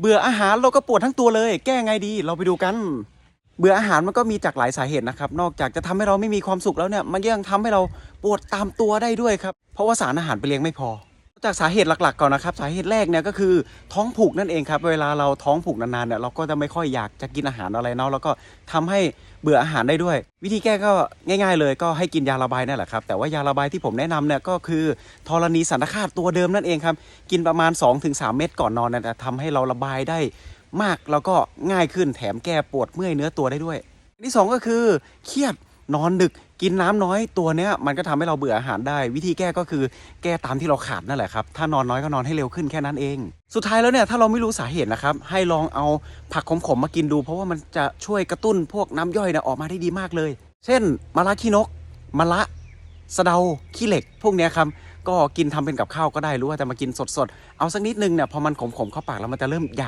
เบื่ออาหารเราก็ปวดทั้งตัวเลย แก้ไงดีเราไปดูกัน เบื่ออาหารมันก็มีจากหลายสาเหตุนะครับ นอกจากจะทำให้เราไม่มีความสุขแล้วเนี่ย มันยังทำให้เราปวดตามตัวได้ด้วยครับ เพราะว่าสารอาหารไปเลี้ยงไม่พอ จากสาเหตุหลักๆก่อนนะครับสาเหตุแรกเนี่ยก็คือท้องผูกนั่นเองครับ เวลาเราท้องผูกนานๆเนี่ยเราก็จะไม่ค่อยอยากจะกินอาหารอะไรเนาะแล้วก็ทำให้เบื่ออาหารได้ด้วย วิธีแก้ก็ง่าย ๆ เลยก็ให้กินยาระบายนั่นแหละครับแต่ว่ายาระบายที่ผมแนะนำเนี่ยก็คือธรณีสันตคาตตัวเดิมนั่นเองครับกินประมาณ 2-3 เม็ดก่อนนอนเนี่ยจะทำให้เราระบายได้มากแล้วก็ง่ายขึ้นแถมแก้ปวดเมื่อยเนื้อตัวได้ด้วยที่สองก็คือเครียด นอนดึกกินน้ำน้อยตัวเนี้ยมันก็ทำให้เราเบื่ออาหารได้ วิธีแก้ก็คือแก้ตามที่เราขาดนั่นแหละครับ ถ้านอนน้อยก็นอนให้เร็วขึ้นแค่นั้นเอง สุดท้ายแล้วเนี่ยถ้าเราไม่รู้สาเหตุนะครับ ให้ลองเอาผักขมๆมากินดู เพราะว่ามันจะช่วยกระตุ้นพวกน้ำย่อยนี่ยออกมาได้ดีมากเลย เช่นมะระขี้นกมะระสะเดาขี้เหล็ก พวกเนี้ยครับก็กินทำเป็นกับข้าวก็ได้หรือว่าจะมากินสดๆเอาสักนิดนึงเนี่ยพอมันขมๆเข้าปากแล้วมันจะเริ่มอยาก